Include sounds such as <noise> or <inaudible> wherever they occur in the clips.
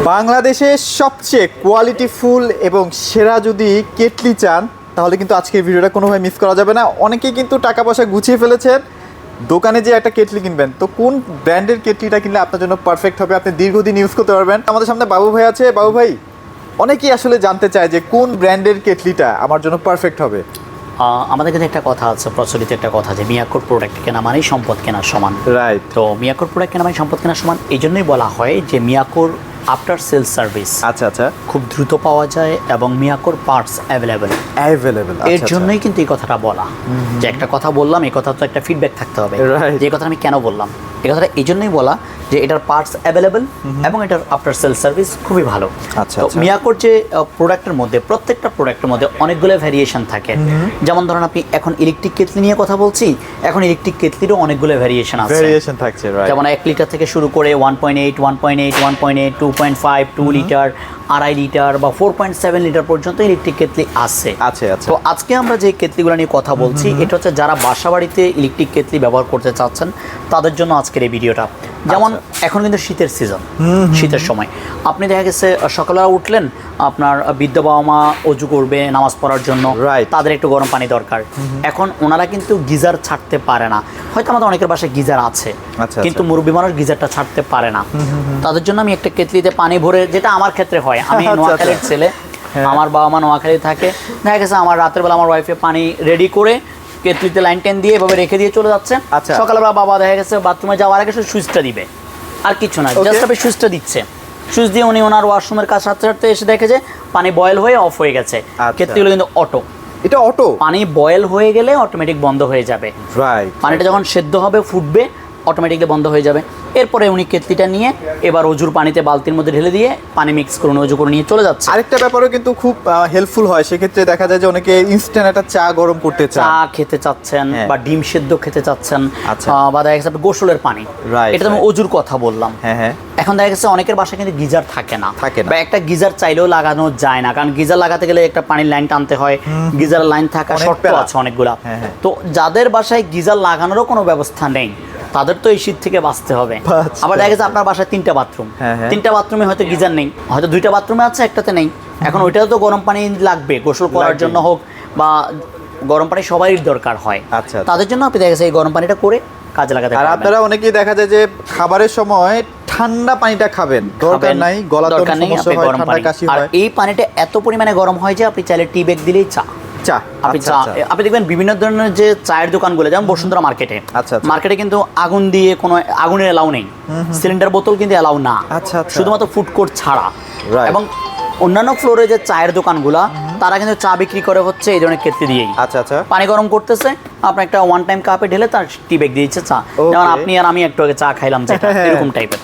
বাংলাদেশের সবচেয়ে কোয়ালিটিফুল এবং সেরা যদি কেটলি চান তাহলে কিন্তু আজকের ভিডিওটা কোনোভাবে মিস করা যাবে না। অনেকেই কিন্তু টাকা পয়সা গুছিয়ে ফেলেছেন। দোকানে যে একটা কেটলি কিনবেন তো কোন ব্র্যান্ডের কেটলিটা কিনলে আপনার জন্য পারফেক্ট হবে আপনি দীর্ঘদিন ইউজ করতে পারবেন? আমাদের সামনে বাবু ভাই আছে। বাবু ভাই অনেকেই আসলে জানতে চায় যে কোন ব্র্যান্ডের কেটলিটা আমার জন্য পারফেক্ট হবে। আমাদের কাছে একটা কথা আছে প্রচলিত একটা কথা যে মিয়াকোর প্রোডাক্ট কেনা মানেই সম্পদ কেনার সমান। রাইট তো মিয়াকোর প্রোডাক্ট কেনা মানে সম্পদ কেনার সমান এই জন্যই বলা হয় যে মিয়াকোর আফটার সেল সার্ভিস আচ্ছা আচ্ছা। খুব দ্রুত পাওয়া যায় এবং মিয়াকোর পার্টস অ্যাভেলেবেল অ্যাভেলেবেল এর জন্যই কিন্তু এই কথাটা বলা। যে একটা কথা বললাম এই কথা তো একটা ফিডব্যাক থাকতে হবে. যে কথা আমি কেন বললাম? এই কথাটা এই জন্যই বলা যে এটার পার্টস অ্যাভেলেবেল এবং এটার আফটার সেল সার্ভিস খুবই ভালো। আচ্ছা, আচ্ছা। মিয়াকোর যে প্রোডাক্টের মধ্যে প্রত্যেকটা প্রোডাক্টের মধ্যে অনেকগুলো ভ্যারিয়েশন থাকে। যেমন ধরুন আপনি এখন ইলেকট্রিক কেটলি নিয়ে কথা বলছি এখন ইলেকট্রিক কেটলিরও অনেকগুলো ভ্যারিয়েশন আছে। ভেরিয়েশন থাকছে যেমন এক লিটার থেকে শুরু করে one point eight one point eight one point eight two point five two litre আড়াই লিটার বা ফোর পয়েন্ট সেভেন লিটার পর্যন্ত ইলেকট্রিক কেটলি আছে। আছে তো আজকে আমরা যে কেতলিগুলো নিয়ে কথা বলছি এটা হচ্ছে যারা বাসা বাড়িতে ইলেকট্রিক কেতলি ব্যবহার করতে চাচ্ছেন তাদের জন্য আজকের এই ভিডিওটা। যেমন এখন কিন্তু শীতের সিজন শীতের সময়। আপনি দেখা গেছে সকালবেলা উঠলেন আপনার বৃদ্ধ বাবা মা অজু করবে নামাজ পড়ার জন্য। তাদের একটু গরম পানি দরকার। এখন ওনারা কিন্তু গিজার ছাড়তে পারে না। হয়তো আমাদের অনেকের বাসায় গিজার আছে আচ্ছা, কিন্তু মুরব্বী মানুষ গিজারটা ছাড়তে পারে না। তাদের জন্য আমি একটা কেতলিতে পানি ভরে যেটা আমার ক্ষেত্রে হয় আমি <laughs> আচ্ছা, নোয়াখালীর আচ্ছা। ছেলে হ্যাঁ। আমার বাবা মা নোয়াখালী থাকে। দেখা গেছে আমার রাতের বেলা আমার ওয়াইফে পানি রেডি করে কেতলিতে লাইন টেন দিয়ে এভাবে রেখে দিয়ে চলে যাচ্ছে। আচ্ছা। সকালবেলা বাবা দেখা গেছে বাথরুমে যাওয়ার আগে শুধু সুইচটা দিবে। আর কিছু না জাস্ট আপনি সুইচটা দিচ্ছে। সুইচ দিয়ে উনি ওনার ওয়াশরুমের কাজ সাথে সাথে এসে দেখে যে পানি বয়েল হয়ে অফ হয়ে গেছে। কেটলিগুলো কেতলিগুলো কিন্তু অটো এটা অটো পানি বয়েল হয়ে গেলে অটোমেটিক বন্ধ হয়ে যাবে। রাইট পানিটা যখন সেদ্ধ হবে ফুটবে অটোমেটিকলি বন্ধ হয়ে যাবে। এরপরে উনি কেতলিটা নিয়ে এবার অজুর পানিতে বালতির মধ্যে ঢেলে দিয়ে পানি মিক্স করুন অজু করে নিয়ে চলে যাচ্ছে। আরেকটা ব্যাপারও কিন্তু খুব হেল্পফুল হয়। সেক্ষেত্রে দেখা যায় যে অনেকে ইনস্ট্যান্ট একটা চা গরম করতে চা খেতে চাচ্ছেন হ্যাঁ। বা ডিম সেদ্ধ খেতে চাচ্ছেন আচ্ছা। বা দেখা গেছে গোসলের পানি। এটা তো আমি অজুর কথা বললাম। হ্যাঁ হ্যাঁ। এখন দেখা গেছে অনেকের বাসায় কিন্তু গিজার থাকে না। থাকে না। বা একটা গিজার চাইলেও লাগানো যায় না। কারণ গিজার লাগাতে গেলে একটা পানির লাইন টানতে হয়। গিজার লাইন থাকা শর্ত আছে অনেকগুলা। হ্যাঁ, হ্যাঁ। তো যাদের বাসায় গিজার লাগানোরও কোনো ব্যবস্থা নেই তাদের তো এই শীত থেকে বাঁচতে হবে। আবার দেখা গেছে আপনার বাসায় তিনটা বাথরুম হ্যাঁ, হ্যাঁ। তিনটা বাথরুমে হয়তো গিজার নেই। হয়তো দুইটা বাথরুমে আছে একটাতে নেই। এখন ওইটাও তো গরম পানি লাগবে গোসল করার জন্য হোক বা গরম পানি সবারই দরকার হয়। আচ্ছা, আচ্ছা। তাদের জন্য আপনি দেখা গেছে এই গরম পানিটা করে কাজে লাগাতে আর আপনারা অনেকেই দেখা যায় যে খাবারের সময় ঠান্ডা পানিটা খাবেন। দরকার নাই গলা দরকার নেই সমস্যা হয় গরম পানি। আর এই পানিটা এত পরিমাণে গরম হয় যে আপনি চাইলে টি ব্যাগ দিলেই চা। চা আপনি আচ্ছা, চা আচ্ছা। আপনি দেখবেন বিভিন্ন ধরনের যে চায়ের দোকানগুলো যেমন বসুন্ধরা মার্কেটে। আচ্ছা, আচ্ছা। মার্কেটে কিন্তু আগুন দিয়ে কোনো আগুনের এলাও নেই। সিলিন্ডার বোতল কিন্তু এলাও না। আচ্ছা, আচ্ছা। শুধুমাত্র ফুড কোর্ট ছাড়া। এবং অন্যান্য ফ্লোরে যে চায়ের দোকানগুলা তারা কিন্তু চা বিক্রি করে হচ্ছে এই ধরনের ক্ষেত্রে দিয়েই। আচ্ছা আচ্ছা। পানি গরম করতেছে আপনার একটা ওয়ান টাইম কাপে ঢেলে তার টি ব্যাগ দিয়েছে দিচ্ছে চা। যেমন আপনি আর আমি একটু আগে চা খাইলাম যেটা <laughs> এরকম টাইপের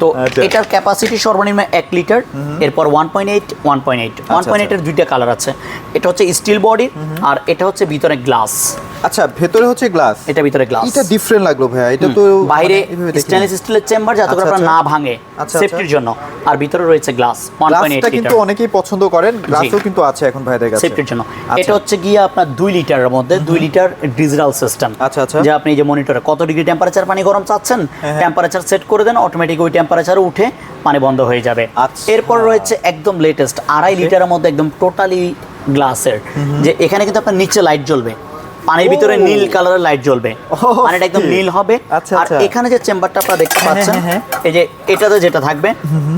তো আচ্ছা। এটার ক্যাপাসিটি সর্বনিম্ন এক লিটার এরপর one point eight one point eight one point এইটের দুইটা কালার আছে। এটা হচ্ছে স্টিল বডি আর এটা হচ্ছে ভিতরে গ্লাস আচ্ছা ভেতরে হচ্ছে গ্লাস এটা ভিতরে গ্লাস এটা ডিফারেন্ট লাগল ভাইয়া এটা তো বাইরে। স্টেনলেস স্টিলের চেম্বার যাতে করে আচ্ছা, আপনার আচ্ছা। না ভাঙে আচ্ছা, সেফটির জন্য। আর ভিতরে রয়েছে গ্লাস ওয়ান পয়েন্ট এইট গ্লাসটা কিন্তু অনেকেই পছন্দ করেন গ্লাসও কিন্তু আছে এখন ভাইদের কাছে। সেফটির জন্য। আচ্ছা। এটা হচ্ছে গিয়ে আপনার দুই লিটারের মধ্যে দুই লিটার ডিজিটাল সিস্টেম আচ্ছা, আচ্ছা। যে আপনি এই যে মনিটরে কত ডিগ্রি টেম্পারেচার পানি গরম চাচ্ছেন হ্যাঁ, হ্যাঁ। টেম্পারেচার সেট করে দেন অটোমেটিক ওই টেম্পারেচারে উঠে পানি বন্ধ হয়ে যাবে। আচ্ছা। এরপর রয়েছে একদম লেটেস্ট আড়াই লিটারের মধ্যে একদম টোটালি গ্লাসের যে এখানে কিন্তু আপনার নিচে লাইট জ্বলবে। পানির ভিতরে নীল কালারের লাইট জ্বলবে। পানিটা একদম নীল হবে। আচ্ছা, আর আচ্ছা। এখানে যে চেম্বারটা আপনারা দেখতে পাচ্ছেন হ্যাঁ, এই যে এটাতে যেটা থাকবে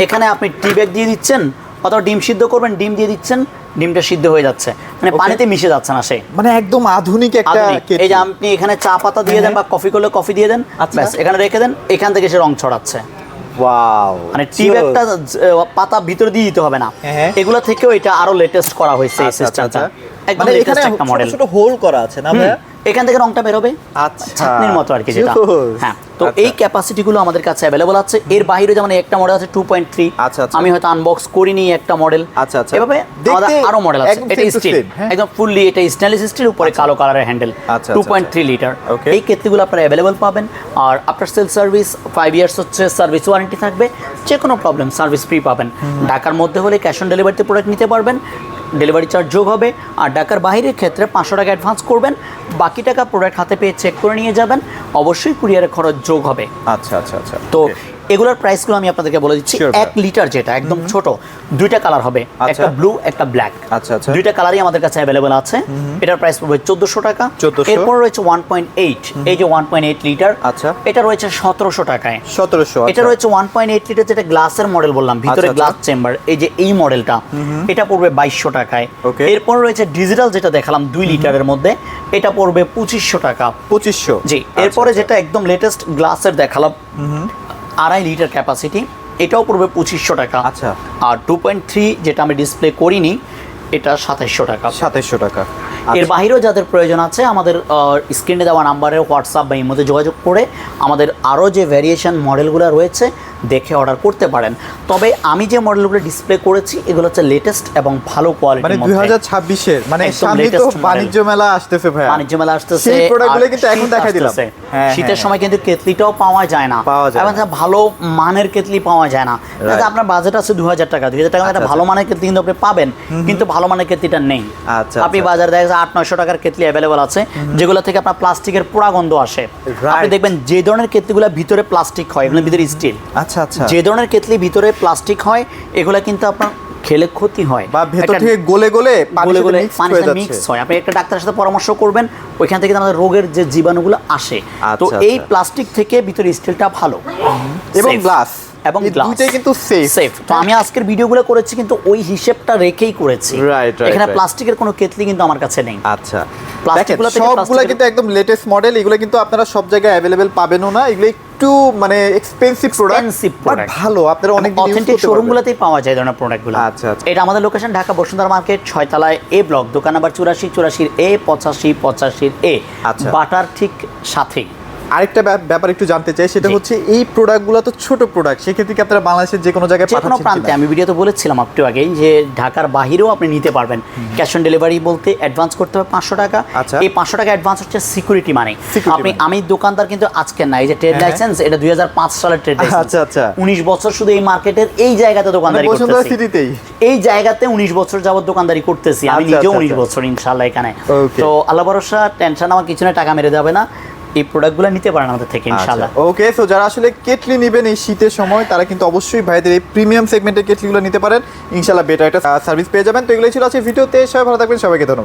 এখানে আপনি টি ব্যাগ দিয়ে দিচ্ছেন অথবা ডিম সিদ্ধ করবেন ডিম দিয়ে দিচ্ছেন ডিমটা সিদ্ধ হয়ে যাচ্ছে। মানে পানিতে মিশে যাচ্ছে না সে। মানে একদম আধুনিক একটা এই যে আপনি এখানে চা পাতা দিয়ে দেন বা কফি করলে কফি দিয়ে দেন আচ্ছা। ব্যাস এখানে রেখে দেন এখান থেকে সে রং ছড়াচ্ছে। ওয়াও মানে টি ব্যাগটা পাতা ভিতর দিয়ে দিতে হবে না। হ্যাঁ। এগুলো থেকেও এটা আরও লেটেস্ট করা হয়েছে এই আচ্ছা, আচ্ছা, সিস্টেমটা আচ্ছা। একদম মানে লেটেস্ট একটা মডেল ছোট হোল করা আছে না ভাই এখান থেকে রংটা বেরোবে আচ্ছা। ছাকনির মতো আর কি যেটা। হ্যাঁ। তো আচ্ছা। এই ক্যাপাসিটিগুলো আমাদের কাছে অ্যাভেলেবল আছে। এর বাইরে যেমন একটা মডেল আছে টু পয়েন্ট থ্রি আচ্ছা, আচ্ছা। আমি হয়তো আনবক্স করিনি একটা মডেল আচ্ছা, আচ্ছা। এভাবে দেখতে আরও মডেল আছে। এটা স্টিল হ্যাঁ। একদম ফুললি এটা স্টেনলেস স্টিল উপরে কালো কালারের হ্যান্ডেল আচ্ছা, টু আচ্ছা, পয়েন্ট থ্রি লিটার. এই কেতলিগুলো আপনারা অ্যাভেলেবল পাবেন। আর after sale service five years হচ্ছে সার্ভিস ওয়ারেন্টি থাকবে। যে কোনো প্রবলেম সার্ভিস ফ্রি পাবেন ঢাকার মধ্যে হলে ক্যাশ অন ডেলিভারিতে প্রোডাক্ট নিতে পারবেন। ডেলিভারি চার্জ যোগ হবে। আর ঢাকার বাইরের ক্ষেত্রে পাঁচশো টাকা অ্যাডভান্স করবেন। বাকি টাকা প্রোডাক্ট হাতে পেয়ে চেক করে নিয়ে যাবেন। অবশ্যই কুরিয়ারের খরচ যোগ হবে আচ্ছা আচ্ছা আচ্ছা তো. এগুলোর প্রাইসগুলো আমি আপনাদেরকে বলে দিচ্ছি। এক লিটার যেটা একদম ছোট দুইটা কালার হবে একটা ব্লু একটা ব্ল্যাক আচ্ছা, আচ্ছা। দুইটা কালারই আমাদের কাছে অ্যাভেলেবল আছে। এটার প্রাইস পড়বে চোদ্দশো টাকা। 1400 এরপর রয়েছে ওয়ান পয়েন্ট এইট এই যে ওয়ান পয়েন্ট এইট লিটার আচ্ছা। এটা রয়েছে সতেরোশো টাকায়। সতেরোশো এটা রয়েছে ওয়ান পয়েন্ট এইট লিটার যেটা গ্লাসের মডেল বললাম ভিতরে আচ্ছা, গ্লাস চেম্বার এই যে এই মডেলটা এটা পড়বে বাইশশো টাকায়. এরপর রয়েছে ডিজিটাল যেটা দেখালাম দুই লিটারের মধ্যে। এটা পড়বে পঁচিশশো টাকা। পঁচিশশো। জি এরপরে যেটা একদম লেটেস্ট গ্লাসের দেখালাম আড়াই লিটার ক্যাপাসিটি এটাও পড়বে পঁচিশশো টাকা। আচ্ছা। আর টু পয়েন্ট থ্রি যেটা আমি ডিসপ্লে করিনি এটা সাতাইশশো টাকা। সাতাইশশো টাকা। এর বাহিরেও যাদের প্রয়োজন আছে আমাদের স্ক্রিনে দেওয়া নাম্বারে হোয়াটসঅ্যাপ বা মধ্যে যোগাযোগ করে আমাদের আরও যে ভ্যারিয়েশন মডেলগুলো রয়েছে দেখে অর্ডার করতে পারেন। তবে আমি যে মডেলগুলো ডিসপ্লে করেছি এগুলো হচ্ছে লেটেস্ট এবং ভালো মানে দুই মধ্যে হাজার ছাব্বিশের মানে সামনে তো বাণিজ্য মেলা আসতেছে ভাই বাণিজ্য মেলা আসতেছে সেই প্রোডাক্টগুলো কিন্তু এখন দেখাই দিলাম। হ্যাঁ, শীতের হ্যাঁ। সময় কিন্তু কেতলিটাও পাওয়া যায় না। এবং ভালো মানের কেতলি পাওয়া যায় না। যাতে আপনার বাজেট আছে দু হাজার টাকা। দুই হাজার টাকা একটা আচ্ছা, ভালো মানের কেতলি কিন্তু আপনি পাবেন কিন্তু ভালো মানের কেতলিটা নেই। আচ্ছা, আপনি আচ্ছা। বাজারে দেখা যায় আট নয়শো টাকার কেতলি অ্যাভেলেবল আছে যেগুলো থেকে আপনার প্লাস্টিকের পোড়া গন্ধ আসে। আপনি দেখবেন যে ধরনের কেতলিগুলো ভিতরে প্লাস্টিক হয় এগুলোর ভিতরে স্টিল আচ্ছা আচ্ছা। যে ধরনের কেতলি ভিতরে প্লাস্টিক হয় এগুলো কিন্তু আপনার খেলে ক্ষতি হয়। বা ভেতর থেকে গলে গলে গলে গলে মিক্স সাথে মিক্স হয়। আপনি একটা ডাক্তারের সাথে পরামর্শ করবেন ওইখান থেকে আমাদের রোগের যে জীবাণুগুলো আসে। তো আচ্ছা, এই আচ্ছা। প্লাস্টিক থেকে ভিতরে স্টিলটা ভালো। এবং গ্লাস এবং দুইটাই কিন্তু সেফ সেফ তো আমি আজকের ভিডিওগুলো করেছি কিন্তু ওই হিসেবটা রেখেই করেছি। Right, এখানে প্লাস্টিকের কোনো কেতলি কিন্তু আমার কাছে নেই। আচ্ছা। Plastic দেখেনগুলো থেকে সবগুলো কিন্তু একদম লেটেস্ট মডেল এগুলো কিন্তু আপনারা সব জায়গায় অ্যাভেলেবেল পাবেনও না। এগুলো একটু মানে এক্সপেন্সিভ প্রোডাক্ট বাট ভালো আপনারা অনেক অথেন্টিক শোরুমগুলোতেই পাওয়া যায় ধরনের প্রোডাক্টগুলো আচ্ছা, আচ্ছা। এটা আমাদের লোকেশন ঢাকা বসুন্ধরা মার্কেট ছয়তলায় এ ব্লক দোকান নাম্বার চুরাশি চুরাশির এ পঁচাশি পঁচাশির এ আচ্ছা। বাটার ঠিক সাথেই। আরেকটা ব্যাপার একটু জানতে চাই সেটা হচ্ছে এই প্রোডাক্টগুলো তো ছোট প্রোডাক্ট সেক্ষেত্রে কি আপনারা বাংলাদেশের যে কোনো জায়গায় কোনো? প্রান্তে? আমি ভিডিওতে বলেছিলাম একটু আগেই যে ঢাকার বাহিরেও আপনি নিতে পারবেন। ক্যাশ অন ডেলিভারি বলতে অ্যাডভান্স করতে হবে পাঁচশো টাকা। আচ্ছা। এই পাঁচশো টাকা অ্যাডভান্স হচ্ছে সিকিউরিটি মানি আপনি আমি দোকানদার কিন্তু আজকে না এই যে ট্রেড হ্যাঁ। লাইসেন্স এটা দুই হাজার পাঁচ সালের ট্রেড লাইসেন্স আচ্ছা, আচ্ছা। উনিশ বছর শুধু এই মার্কেটের এই জায়গাতে দোকানদারি করতেছি। এই জায়গাতে উনিশ বছর যাবত দোকানদারি করতেছি। আমি আচ্ছা, নিজেও আচ্ছা, উনিশ। বছর ইনশাল্লাহ এখানে। তো আল্লাহ ভরসা টেনশন আমার কিছু না টাকা মেরে যাবে না। এই প্রোডাক্টগুলো নিতে পারেন আমাদের থেকে ইনশাআল্লাহ। ওকে সো যারা আসলে কেটলি নেবেন এই শীতের সময় তারা কিন্তু অবশ্যই ভাইদের এই প্রিমিয়াম সেগমেন্টের কেটলিগুলো নিতে পারেন। ইনশাআল্লাহ বেটার একটা সার্ভিস পেয়ে যাবেন। তো এগুলোই ছিল আছে ভিডিওতে সবাই ভালো থাকবেন সবাইকে ধন্যবাদ।